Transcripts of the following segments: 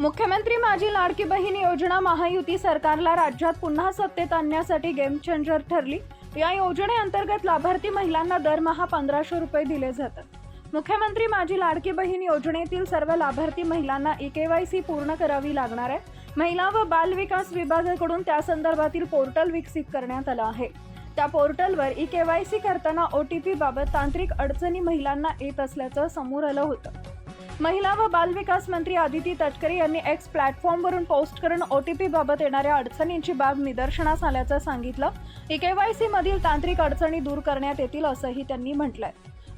मुख्यमंत्री माझी लाडकी बहीण योजना महायुती सरकारला राज्यात पुन्हा सत्तेत आणण्यासाठी गेम चेंजर ठरली. या योजनेअंतर्गत लाभार्थी महिलांना दरमहा पंधराशे रुपये दिले जातात. मुख्यमंत्री माझी लाडकी बहीण योजनेतील सर्व लाभार्थी महिलांना ई के वाय सी पूर्ण करावी लागणार आहे. महिला व बाल विकास विभागाकडून त्या संदर्भातील पोर्टल विकसित करण्यात आलं आहे. त्या पोर्टलवर ई के वाय सी करताना ओ टी पी बाबत तांत्रिक अडचणी महिलांना येत असल्याचं समोर आलं होतं. महिला व बालविकास मंत्री आदिती तटकरे यांनी एक्स प्लॅटफॉर्मवरून पोस्ट करून ओ टी पी बाबत येणाऱ्या अडचणींची बाब निदर्शनास आल्याचं सांगितलं. ई केवायसी मधील तांत्रिक अडचणी दूर करण्यात येतील असंही त्यांनी म्हटलंय.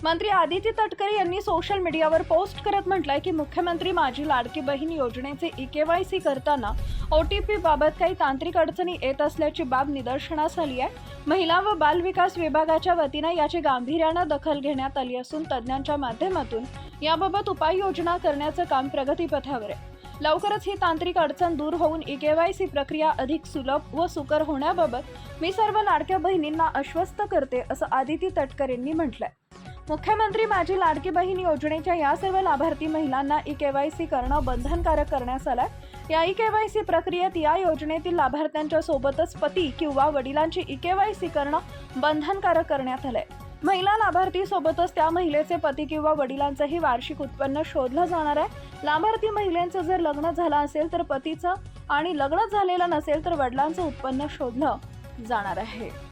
मंत्री आदिती तटकरे यांनी सोशल मीडियावर पोस्ट करत म्हटलंय की मुख्यमंत्री माझी लाडकी बहीण योजनेचे ई केवायसी करताना ओ टी पी बाबत काही तांत्रिक अडचणी येत असल्याची बाब निदर्शनास आली आहे. महिला व बाल विकास विभागाच्या वतीनं याची गांभीर्यानं दखल घेण्यात आली असून तज्ज्ञांच्या माध्यमातून याबाबत उपाययोजना करण्याचं काम प्रगतीपथावर आहे. लवकरच ही तांत्रिक अडचण दूर होऊन ई केवायसी प्रक्रिया अधिक सुलभ व सुकर होण्याबाबत मी सर्व लाडक्या बहिणींना आश्वस्त करते असं आदिती तटकरेंनी म्हटलंय. मुख्यमंत्री माझी लाडकी बहीण योजनेच्या या सर्व लाभार्थी महिलांना ई केवायसी करणं बंधनकारक करण्यात आलंय. या ई केवायसी प्रक्रियेत या योजनेतील लाभार्थ्यांच्या सोबतच पती किंवा वडिलांची ई केवायसी करणं बंधनकारक करण्यात आलंय. महिला लाभार्थी सोबतच त्या महिलेचे पती किंवा वडिलांचंही वार्षिक उत्पन्न शोधलं जाणार आहे. लाभार्थी महिलेचं जर लग्न झालं असेल तर पतीचं आणि लग्न झालेलं नसेल तर वडिलांचं उत्पन्न शोधलं जाणार आहे.